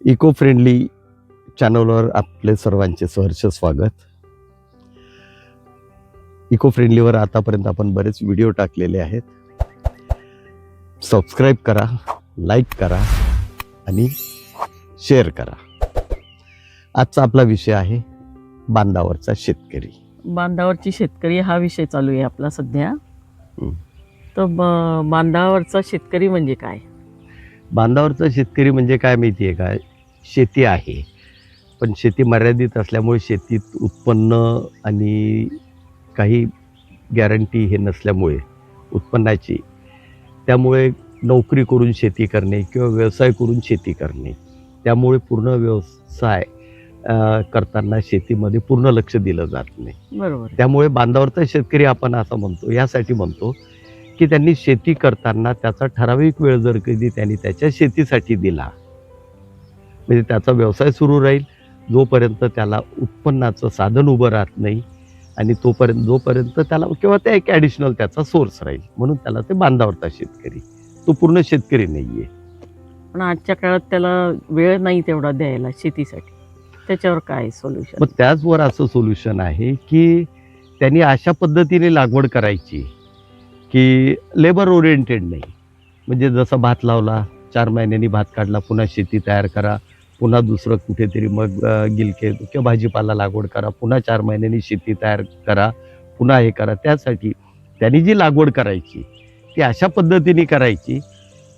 Eco friendly चॅनलवर आपले सर्वांचे सहर्ष स्वागत. इको फ्रेंडलीवर आतापर्यंत आपण बरेच व्हिडिओ टाकलेले आहेत. सबस्क्राईब करा लाईक करा आणि शेअर करा. आजचा आपला विषय आहे बांधावरचा शेतकरी. बांधावरची शेतकरी हा विषय चालू आहे आपला सध्या. तर बांधावरचा शेतकरी म्हणजे काय? बांधावरचा शेतकरी म्हणजे काय माहिती आहे काय शेती आहे. पण शेती मर्यादित असल्यामुळे शेतीत उत्पन्न आणि काही गॅरंटी हे नसल्यामुळे उत्पन्नाची. त्यामुळे नोकरी करून शेती करणे किंवा व्यवसाय करून शेती करणे. त्यामुळे पूर्ण व्यवसाय करताना शेतीमध्ये पूर्ण लक्ष दिलं जात नाही. बरोबर. त्यामुळे बांधावरचा शेतकरी आपण असं म्हणतो यासाठी म्हणतो की त्यांनी शेती करताना त्याचा ठराविक वेळ जर कधी त्यांनी त्याच्या शेतीसाठी दिला म्हणजे त्याचा व्यवसाय सुरू राहील जोपर्यंत त्याला उत्पन्नाचं साधन उभं राहत नाही आणि तोपर्यंत जोपर्यंत त्याला किंवा ते एक ॲडिशनल त्याचा सोर्स राहील म्हणून त्याला ते बांधावरचा शेतकरी. तो पूर्ण शेतकरी नाही आहे पण आजच्या काळात त्याला वेळ नाही तेवढा द्यायला शेतीसाठी. त्याच्यावर काय सोल्युशन मग त्याचवर असं सोल्युशन आहे की त्यांनी अशा पद्धतीने लागवड करायची. की लेबर ओरिएंटेड नाही. म्हणजे जसं भात लावला चार महिन्यांनी भात काढला पुन्हा शेती तयार करा पुन्हा दुसरं कुठेतरी मग गिलके किंवा भाजीपाला लागवड करा पुन्हा चार महिन्यांनी शेती तयार करा पुन्हा हे करा. त्यासाठी त्यांनी जी लागवड करायची ती अशा पद्धतीने करायची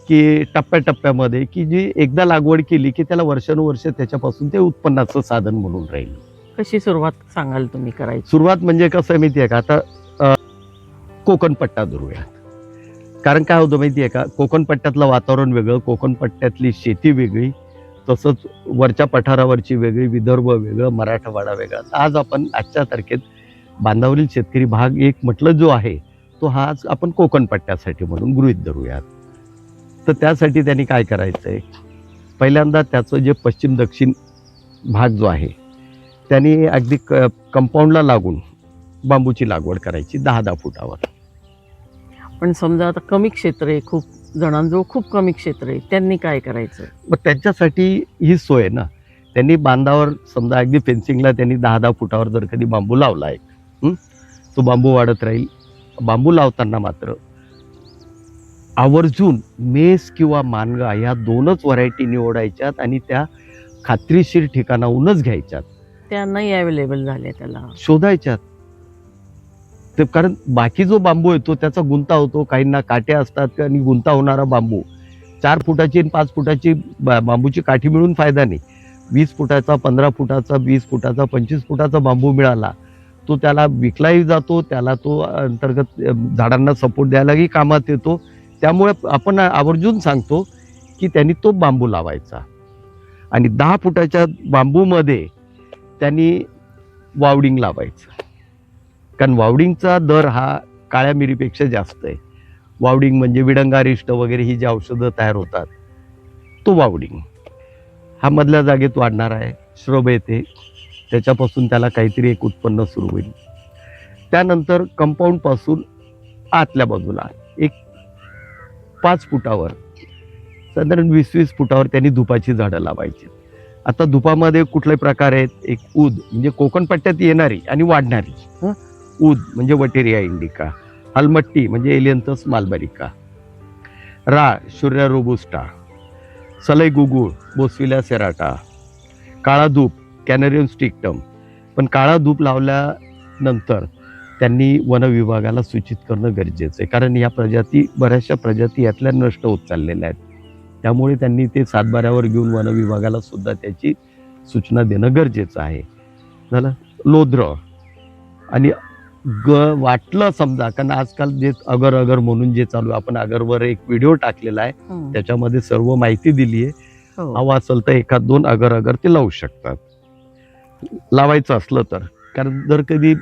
की टप्प्याटप्प्यामध्ये की जी एकदा लागवड केली की त्याला वर्षानुवर्ष त्याच्यापासून ते उत्पन्नाचं साधन म्हणून राहील. कशी सुरुवात सांगाल तुम्ही करायची? सुरुवात म्हणजे कसं माहिती आहे का? आता कोकणपट्टा धरूयात. कारण काय होतं माहिती आहे का? कोकणपट्ट्यातलं वातावरण वेगळं कोकणपट्ट्यातली शेती वेगळी तसंच वरच्या पठारावरची वेगळी विदर्भ वेगळं मराठवाडा वेगळा. तर आज आपण आजच्या तारखेत बांधावरील शेतकरी भाग एक म्हटलं जो आहे तो हा आज आपण कोकण पट्ट्यासाठी म्हणून गृहित धरूयात. तर त्यासाठी त्यांनी काय करायचं आहे पहिल्यांदा त्याचं जे पश्चिम दक्षिण भाग जो आहे त्यांनी अगदी क कंपाऊंडला लागून बांबूची लागवड करायची दहा दहा फुटावर. पण समजा आता कमी क्षेत्र आहे खूप जणांजवळ खूप कमी क्षेत्र आहे त्यांनी काय करायचं? मग त्यांच्यासाठी ही सोय आहे ना. त्यांनी बांधावर समजा अगदी फेन्सिंगला त्यांनी दहा दहा फुटावर जर कधी बांबू लावला आहे? तो बांबू वाढत राहील. बांबू लावताना मात्र आवर्जून मेस किंवा मानगा या दोनच व्हरायटी निवडायच्यात आणि त्या खात्रीशीर ठिकाणाहूनच घ्यायच्यात. त्या नाही अवेलेबल झाल्या त्याला. शोधायच्यात. ते कारण बाकी जो बांबू येतो त्याचा गुंता होतो काहींना काटे असतात आणि गुंता होणारा बांबू. चार फुटाची आणि पाच फुटाची बा- बांबूची काठी मिळून फायदा नाही. वीस फुटाचा पंधरा फुटाचा वीस फुटाचा पंचवीस फुटाचा बांबू मिळाला तो त्याला विकलाही जातो त्याला तो अंतर्गत झाडांना सपोर्ट द्यायलाही कामात येतो. त्यामुळे आपण आवर्जून सांगतो की त्यांनी तो बांबू लावायचा. आणि दहा फुटाच्या बांबूमध्ये त्यांनी वावडिंग लावायचं. कारण वावडिंगचा दर हा काळ्या मिरीपेक्षा जास्त आहे. वावडिंग म्हणजे विडंगारिष्ट वगैरे ही जी औषधं तयार होतात तो वावडिंग. हा मधल्या जागेत वाढणार आहे श्रब येते त्याच्यापासून त्याला काहीतरी एक उत्पन्न सुरू होईल. त्यानंतर कंपाऊंडपासून आतल्या बाजूला एक पाच फुटावर साधारण वीस वीस फुटावर त्यांनी धुपाची झाडं लावायची. आता धुपामध्ये कुठले प्रकार आहेत? एक ऊद म्हणजे कोकण पट्ट्यात येणारी आणि वाढणारी. ऊद म्हणजे वटेरिया इंडिका हलमट्टी म्हणजे एलियंथस मालबारिका राळ शुर्या रोबुस्टा सलई गुगुळ बोसविल्या सेराटा काळा धूप कॅनरियन स्टिक्टम. पण काळा धूप लावल्यानंतर त्यांनी वन विभागाला सूचित करणं गरजेचं आहे. कारण या प्रजाती बऱ्याचशा प्रजाती यातल्या नष्ट होत चाललेल्या आहेत. त्यामुळे त्यांनी ते सातबाऱ्यावर घेऊन वन विभागाला सुद्धा त्याची सूचना देणं गरजेचं आहे. झालं? लोद्र आणि ग वाटलं समजा कारण आजकाल जे अगर अगर म्हणून जे चालू आपण अगरवर एक व्हिडिओ टाकलेला आहे हं. त्याच्यामध्ये सर्व माहिती दिली आहे हो. हवा असेल तर एखाद दोन अगर अगर ते लावू शकतात. लावायचं असलं तर. कारण जर कधी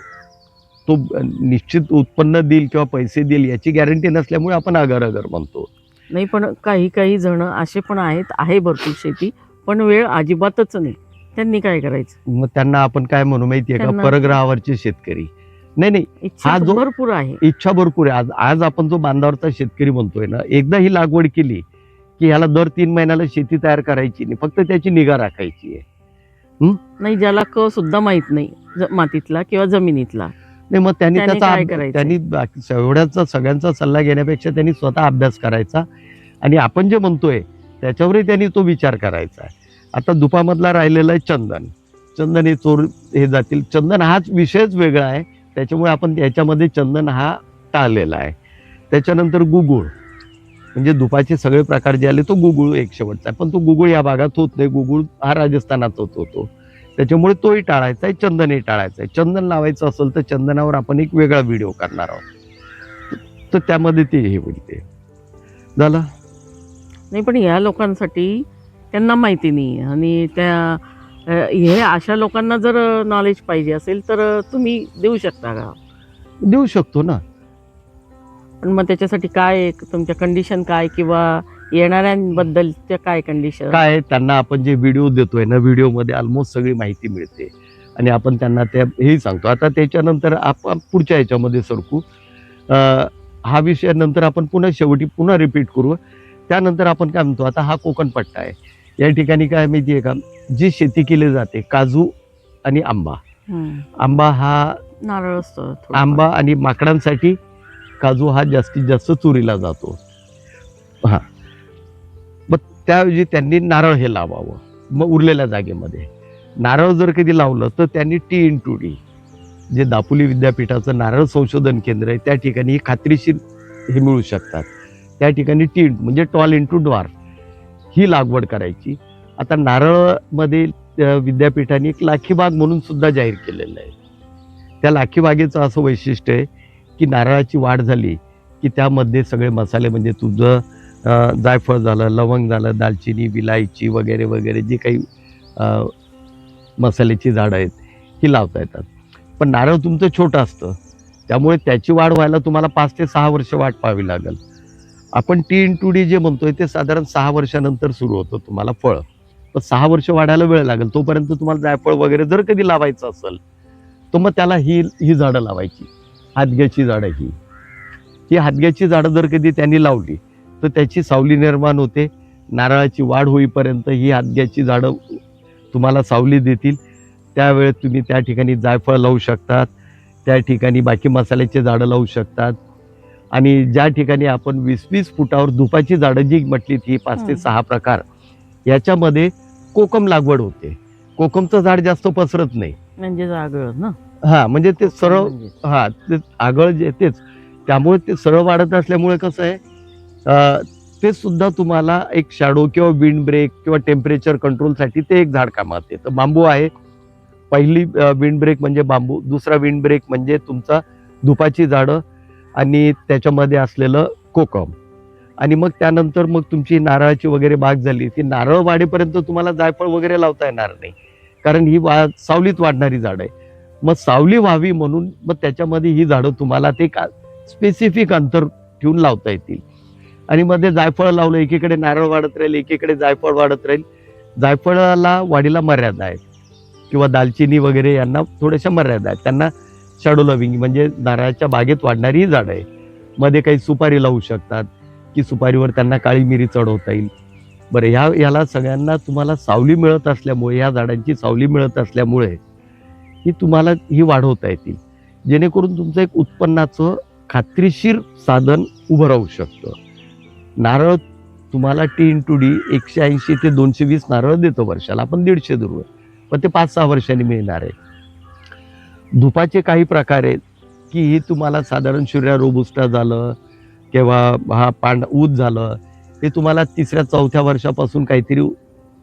तो निश्चित उत्पन्न देईल किंवा पैसे देईल याची गॅरंटी नसल्यामुळे आपण अगर अगर म्हणतो. नाही पण काही काही जण असे पण आहेत आहे भरपूर शेती पण वेळ अजिबातच नाही. त्यांनी काय करायचं? मग त्यांना आपण काय म्हणू माहितीये का? परग्रहावरचे शेतकरी. नाही नाही. इच्छा हा जो- भरपूर आहे. इच्छा भरपूर आहे. आज आज आपण जो बांधावरचा शेतकरी म्हणतोय ना एकदा ही लागवड केली की ह्याला दर तीन महिन्याला शेती तयार करायची नाही फक्त त्याची निगा राखायची आहे. नाही ज्याला क सुद्धा माहीत नाही ज- मातीतला किंवा जमिनीतला. नाही मग त्यांनी त्याने त्याचा काय अभ्या- करायचं? त्यांनी बाकी एवढ्याचा सगळ्यांचा सल्ला घेण्यापेक्षा त्यांनी स्वतः अभ्यास करायचा आणि आपण जे म्हणतोय त्याच्यावरही त्यांनी तो विचार करायचा आता दुपामधला राहिलेला आहे चंदन. चंदन हे चोर हे जातील. चंदन हाच विषयच वेगळा आहे. त्याच्यामुळे आपण याच्यामध्ये चंदन हा टाळलेला आहे. त्याच्यानंतर गुगुळ. म्हणजे दुपाचे सगळे प्रकार जे आले तो गुगुळ एक शेवटचा आहे. पण तो गुगुळ या भागात होत नाही. गुगुळ हा राजस्थानात होत होतो. त्याच्यामुळे तोही टाळायचा आहे चंदनही टाळायचं आहे. चंदन लावायचं असेल तर चंदनावर आपण एक वेगळा व्हिडिओ करणार आहोत. तर त्यामध्ये ते हे बोलते झालं? नाही पण ह्या लोकांसाठी त्यांना माहिती नाही आणि त्या हे अशा लोकांना जर नॉलेज पाहिजे असेल तर तुम्ही देऊ शकता का? देऊ शकतो ना. पण मग त्याच्यासाठी काय? तुमच्या कंडिशन काय किंवा येणाऱ्यांबद्दलच्या काय कंडिशन काय त्यांना आपण जे व्हिडिओ देतोय ना व्हिडिओमध्ये ऑलमोस्ट सगळी माहिती मिळते. आणि आपण त्यांना त्या हेही सांगतो. आता त्याच्यानंतर आपण पुढच्या ह्याच्यामध्ये सरकू. हा विषय नंतर आपण पुन्हा शेवटी पुन्हा रिपीट करू. त्यानंतर आपण काय म्हणतो? आता हा कोकण पट्टा आहे. या ठिकाणी काय माहिती आहे का? जी शेती केली जाते काजू आणि आंबा. आंबा हा नारळ असतो. आंबा आणि माकडांसाठी काजू हा जास्तीत जास्त चोरीला जातो. हा. मग त्याऐवजी त्यांनी नारळ हे लावावं मग उरलेल्या जागेमध्ये. नारळ जर कधी लावलं तर त्यांनी T in to D J Dapoli विद्यापीठाचं नारळ संशोधन केंद्र आहे त्या ठिकाणी खात्रीशीर हे मिळू शकतात. त्या ठिकाणी टी म्हणजे टॉल इन टू ड्वार ही लागवड करायची. आता नारळमध्ये विद्यापीठाने एक लाखी बाग म्हणून सुद्धा जाहीर केलेलं आहे. त्या लाखी बागेचं असं वैशिष्ट्य आहे की नारळाची वाढ झाली की त्यामध्ये सगळे मसाले म्हणजे तुझं जायफळ झालं लवंग झालं दालचिनी विलायची वगैरे वगैरे जे काही मसाल्याची झाडं आहेत ही लावता येतात. पण नारळ तुमचं छोटं असतं. त्यामुळे त्याची वाढ व्हायला तुम्हाला पाच ते सहा वर्ष वाट पाहावी लागेल. आपण T in to D J म्हणतोय ते साधारण सहा वर्षानंतर सुरू होतं तुम्हाला फळ. पण सहा वर्ष वाढायला वेळ लागेल. तोपर्यंत तुम्हाला जायफळ वगैरे जर कधी लावायचं असेल तर मग त्याला ही ही झाडं लावायची. हादग्याची झाडं ही. ही हातग्याची झाडं जर कधी त्यांनी लावली तर त्याची सावली निर्माण होते. नारळाची वाढ होईपर्यंत ही हादग्याची झाडं तुम्हाला सावली देतील. त्यावेळेस तुम्ही त्या ठिकाणी जायफळ लावू शकतात. त्या ठिकाणी बाकी मसाल्याचे झाडं लावू शकतात. आणि ज्या ठिकाणी आपण वीस वीस फुटावर धुपाची झाडं जी म्हटली ती पाच ते. सहा प्रकार याच्यामध्ये कोकम लागवड होते. कोकमचं झाड जास्त पसरत नाही. म्हणजे ना? हा म्हणजे ते सरळ म्हणजे. हा ते आगळ जे तेच. त्यामुळे ते सरळ वाढत असल्यामुळे कसं आहे ते सुद्धा तुम्हाला एक शॅडो किंवा विंड ब्रेक किंवा टेम्परेचर कंट्रोलसाठी ते एक झाड कामात येतं. बांबू आहे. पहिली विंड ब्रेक म्हणजे बांबू. दुसरा विंड ब्रेक म्हणजे तुमचा धुपाची झाडं. आणि त्याच्यामध्ये असलेलं कोकम. आणि मग त्यानंतर मग तुमची नारळाची वगैरे बाग झाली. ती नारळ वाढेपर्यंत तुम्हाला जायफळ वगैरे लावता येणार नाही. कारण ही वा सावलीत वाढणारी झाड आहे. मग सावली व्हावी म्हणून मग त्याच्यामध्ये ही झाडं तुम्हाला ते का स्पेसिफिक अंतर ठेवून लावता येतील. आणि मध्ये जायफळ लावलं एकीकडे नारळ वाढत राहील एकीकडे जायफळ वाढत राहील. जायफळाला वाढीला मर्यादा आहेत. किंवा दालचिनी वगैरे यांना थोड्याशा मर्यादा आहेत. त्यांना शॅडो लविंग म्हणजे नारळाच्या बागेत वाढणारी ही झाडं आहे मध्ये काही सुपारी लावू शकतात की सुपारीवर त्यांना काळी मिरी चढवता येईल. बरं ह्या ह्याला सगळ्यांना तुम्हाला सावली मिळत असल्यामुळे ह्या झाडांची सावली मिळत असल्यामुळे ही तुम्हाला ही वाढवता येतील. जेणेकरून तुमचं एक उत्पन्नाचं खात्रीशीर साधन उभं राहू शकतं. नारळ तुम्हाला टी इन टू डी एकशे ऐंशी ते दोनशे वीस नारळ देतो वर्षाला. आपण दीडशे धरू पण ते पाच सहा वर्षांनी मिळणार आहे. धुपाचे काही प्रकार आहेत की ही तुम्हाला साधारण शुर्या रोबुस्टा झालं किंवा हा पांड ऊद झालं हे तुम्हाला तिसऱ्या चौथ्या वर्षापासून काहीतरी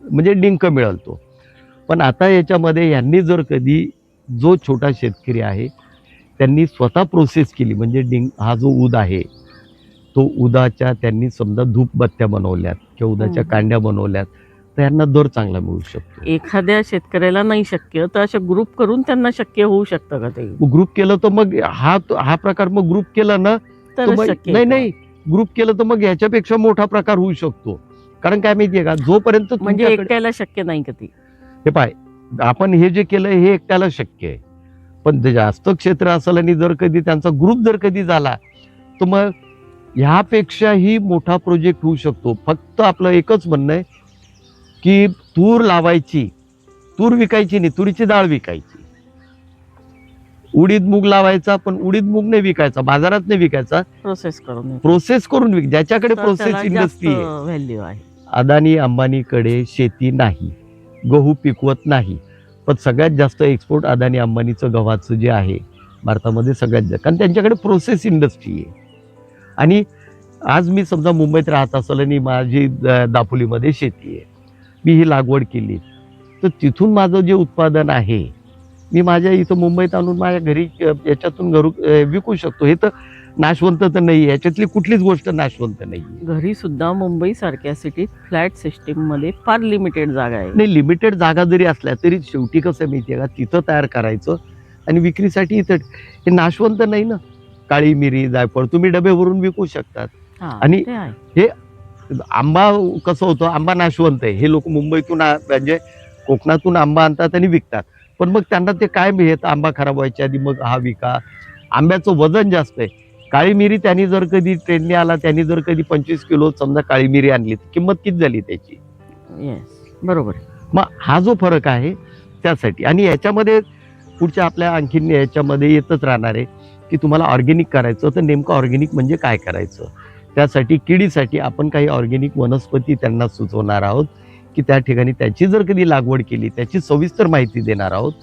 म्हणजे डिंक मिळतो पण आता याच्यामध्ये यांनी जर कधी जो छोटा शेतकरी आहे त्यांनी स्वतः प्रोसेस केली म्हणजे डिंक हा जो ऊद आहे तो उदाच्या त्यांनी समजा धूपबत्त्या बनवल्यात किंवा उदाच्या. कांड्या बनवल्यात तर यांना दर चांगला मिळू शकतो. एखाद्या शेतकऱ्याला नाही शक्य तर असे ग्रुप करून त्यांना शक्य होऊ शकतं का ते? ग्रुप केलं तर मग हा हा प्रकार मग ग्रुप केला ना तर तर मग शक्य नाही आहे का? नाही. ग्रुप केलं तर मग ह्याच्यापेक्षा मोठा प्रकार होऊ शकतो. कारण काय माहितीये का? जोपर्यंत म्हणजे तुमच्याकडे- एकट्याला शक्य नाही का ते? हे पाय आपण हे जे केलं हे एकट्याला शक्य आहे. पण ते जास्त क्षेत्र असेल आणि जर कधी त्यांचा ग्रुप जर कधी झाला तर मग ह्यापेक्षाही मोठा प्रोजेक्ट होऊ शकतो. फक्त आपलं एकच म्हणणं आहे की तूर लावायची तूर विकायची नाही तुरीची डाळ विकायची. उडीद मूग लावायचा पण उडीद मूग नाही विकायचा बाजारात नाही विकायचा. प्रोसेस करून. प्रोसेस करून विक ज्याच्याकडे प्रोसेस इंडस्ट्री आहे व्हॅल्यू आहे. अदानी अंबानीकडे शेती नाही गहू पिकवत नाही. पण सगळ्यात जास्त एक्सपोर्ट अदानी अंबानीचं गव्हाचं जे आहे भारतामध्ये सगळ्यात जास्त कारण त्यांच्याकडे प्रोसेस इंडस्ट्री आहे. आणि आज मी समजा मुंबईत राहत असेल आणि माझी दापोलीमध्ये शेती आहे. मी ही लागवड केली. तर तिथून माझं जे उत्पादन आहे मी माझ्या इथं मुंबईत आणून माझ्या घरी याच्यातून घरू विकू शकतो. हे तर नाशवंत तर नाही याच्यातली कुठलीच गोष्ट नाशवंत नाही घरी सुद्धा मुंबई सारख्या सिटीत फ्लॅट सिस्टीममध्ये फार लिमिटेड जागा आहे. नाही लिमिटेड जागा जरी असल्या तरी शेवटी कसं माहिती आहे का? तिथं तयार करायचं आणि विक्रीसाठी इथं हे नाशवंत नाही ना? काळी मिरी जायफळ तुम्ही डबे भरून विकू शकतात. हा, आणि- आहे. आंबा कसं होतं आंबा नाशवंत आहे. हे लोक मुंबईतून म्हणजे कोकणातून आंबा आणतात आणि विकतात. पण मग त्यांना ते काय मिळत आंबा खराब व्हायच्या आधी मग हा विका. आंब्याचं वजन जास्त आहे. काळी मिरी त्यांनी जर कधी ट्रेनने आला त्यांनी जर कधी पंचवीस किलो समजा काळी मिरी आणली तर किंमत किती झाली त्याची? येस बरोबर. मग हा जो फरक आहे त्यासाठी. आणि याच्यामध्ये पुढच्या आपल्या आणखीन याच्यामध्ये येतच राहणार आहे की तुम्हाला ऑर्गेनिक करायचं तर नेमकं ऑर्गेनिक म्हणजे काय करायचं? त्यासाठी किडीसाठी आपण काही ऑर्गेनिक वनस्पती त्यांना सुचवणार आहोत की त्या ठिकाणी त्याची जर कधी लागवड केली त्याची सविस्तर माहिती देणार आहोत.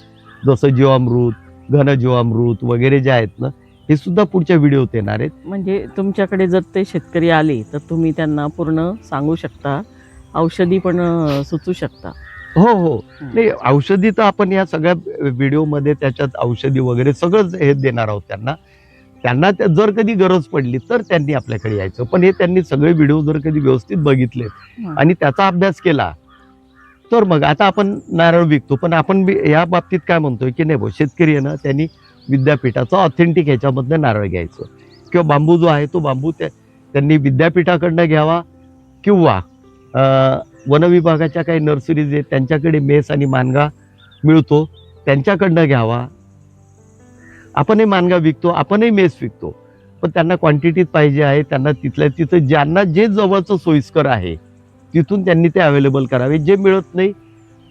जसं जीवामृत घनजीवामृत वगैरे जे आहेत ना हे सुद्धा पुढच्या व्हिडिओत येणार आहेत. म्हणजे तुमच्याकडे जर ते शेतकरी आले तर तुम्ही त्यांना पूर्ण सांगू शकता औषधी पण सुचू शकता. हो. हो. नाही औषधी तर आपण या सगळ्या व्हिडिओमध्ये त्याच्यात औषधी वगैरे सगळंच हे देणार आहोत त्यांना. त्यांना त्या- जर कधी गरज पडली तर त्यांनी आपल्याकडे यायचं. पण हे त्यांनी सगळे व्हिडिओ जर कधी व्यवस्थित बघितले. आणि त्याचा अभ्यास केला तर मग आता आपण नारळ विकतो. पण आपण बी- या बाबतीत काय म्हणतोय की नाही भाऊ शेतकरी आहे ना त्यांनी विद्यापीठाचं ऑथेंटिक ह्याच्यामधनं नारळ घ्यायचं. किंवा बांबू जो आहे तो बांबू त्या त्यांनी विद्यापीठाकडनं घ्यावा किंवा वनविभागाच्या काही नर्सरीज आहेत त्यांच्याकडे मेस आणि मानगा मिळतो त्यांच्याकडनं घ्यावा. आपणही मानगा विकतो आपणही मेस विकतो. पण त्यांना क्वांटिटीत पाहिजे आहे त्यांना तिथल्या तिथं ज्यांना जे जवळचं सोयीस्कर आहे तिथून त्यांनी ते अवेलेबल करावे. जे मिळत नाही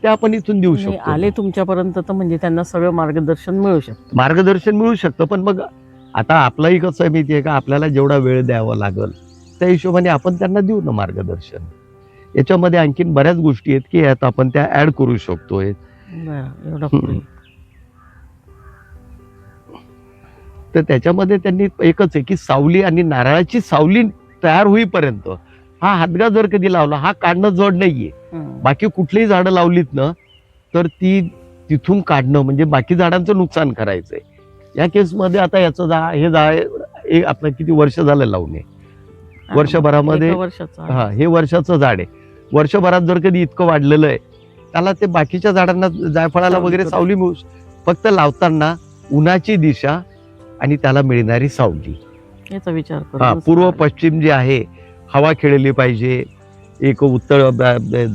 ते आपण इथून देऊ शकतो. आले तुमच्यापर्यंत तर म्हणजे त्यांना सगळं मार्गदर्शन मिळू शकतं. मार्गदर्शन मिळू शकतं पण मग आता आपलंही कसं आहे माहिती आहे का? आपल्याला जेवढा वेळ द्यावा लागेल त्या हिशोबाने आपण त्यांना देऊ ना मार्गदर्शन. याच्यामध्ये आणखीन बऱ्याच गोष्टी आहेत की यात आपण त्या ऍड करू एवढं तर त्याच्यामध्ये त्यांनी एकच आहे की सावली आणि नारळाची सावली तयार होईपर्यंत हा हादगा जर कधी लावला हा काढणं जड नाहीये. बाकी कुठलीही झाडं लावलीत ना तर ती तिथून काढणं म्हणजे बाकी झाडांचं नुकसान करायचंय या केसमध्ये आता याचं झा हे झाड आपलं किती वर्ष झालं लावून. वर्षभरामध्ये-. हा हे वर्षाचं झाड आहे वर्षभरात जर कधी इतकं वाढलेलं आहे त्याला ते बाकीच्या झाडांना जायफळाला वगैरे सावली मिळू फक्त लावताना उन्हाची दिशा आणि त्याला मिळणारी सावली. याचा विचार हा पूर्व पश्चिम जे आहे हवा खेळली पाहिजे. एक उत्तर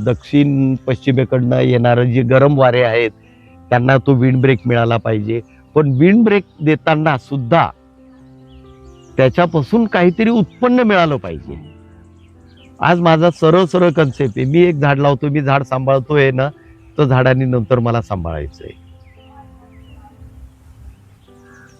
दक्षिण पश्चिमेकडनं येणारं जे गरम वारे आहेत त्यांना तो विंड ब्रेक मिळाला पाहिजे. पण विंड ब्रेक देताना सुद्धा त्याच्यापासून काहीतरी उत्पन्न मिळालं पाहिजे. आज माझा सरळ सरळ कन्सेप्ट आहे. मी एक झाड लावतो मी झाड सांभाळतोय ना तर झाडांनी नंतर मला सांभाळायचंय.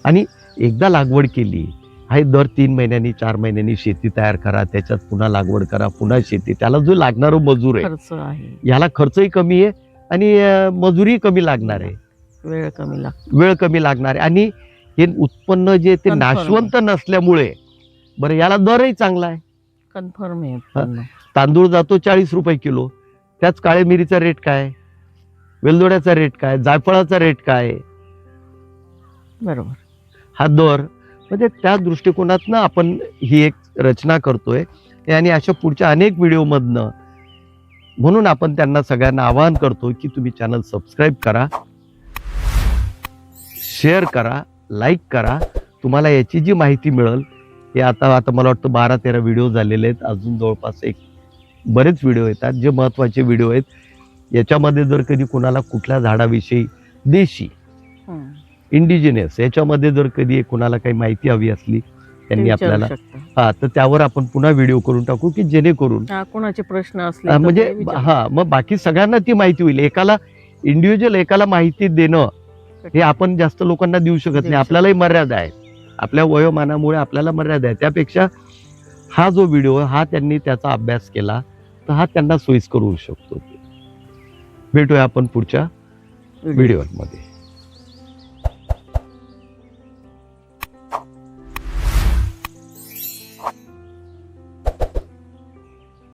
आणि एकदा लागवड केली आहे दर तीन महिन्यांनी चार महिन्यांनी शेती तयार करा त्याच्यात पुन्हा लागवड करा पुन्हा शेती त्याला जो लागणारा मजूर आहे याला खर्चही कमी आहे आणि मजुरी कमी लागणार आहे वेळ कमी लागतो वेळ कमी लागणार आहे आणि हे उत्पन्न जे ते. नाशवंत नसल्यामुळे बरं याला दरही चांगला आहे कन्फर्म आहे. तांदूळ जातो चाळीस रुपये किलो त्याच काळे मिरीचा रेट काय? वेलदोड्याचा रेट काय जायफळाचा रेट काय? बरोबर हा दर. म्हणजे त्या दृष्टिकोनातनं आपण ही एक रचना करतोय. आणि अशा पुढच्या अनेक व्हिडिओमधनं म्हणून आपण त्यांना सगळ्यांना आवाहन करतो की तुम्ही चॅनल सबस्क्राईब करा शेअर करा लाईक करा. तुम्हाला याची जी माहिती मिळेल हे आता आता मला वाटतं बारा तेरा व्हिडिओ झालेले आहेत. अजून जवळपास एक बरेच व्हिडिओ येतात जे महत्त्वाचे व्हिडिओ आहेत. याच्यामध्ये जर कधी कुणाला कुठल्या झाडाविषयी देशी इंडिजिनियस याच्यामध्ये जर कधी कुणाला काही माहिती हवी असली त्यांनी आपल्याला. हा तर त्यावर आपण पुन्हा व्हिडिओ करून टाकू की जेणेकरून कोणाचे प्रश्न असले म्हणजे. हा मग बाकी सगळ्यांना ती माहिती होईल. एकाला इंडिव्हिज्युअल एकाला माहिती देणं हे आपण जास्त लोकांना देऊ शकत नाही. आपल्यालाही मर्यादा आहे. आपल्या वयोमानामुळे आपल्याला मर्यादा आहे. त्यापेक्षा हा जो व्हिडिओ हा त्यांनी त्याचा अभ्यास केला तर हा त्यांना सोयीस्कर होऊ शकतो. भेटूया आपण पुढच्या व्हिडिओ. व्हिडिओमध्ये.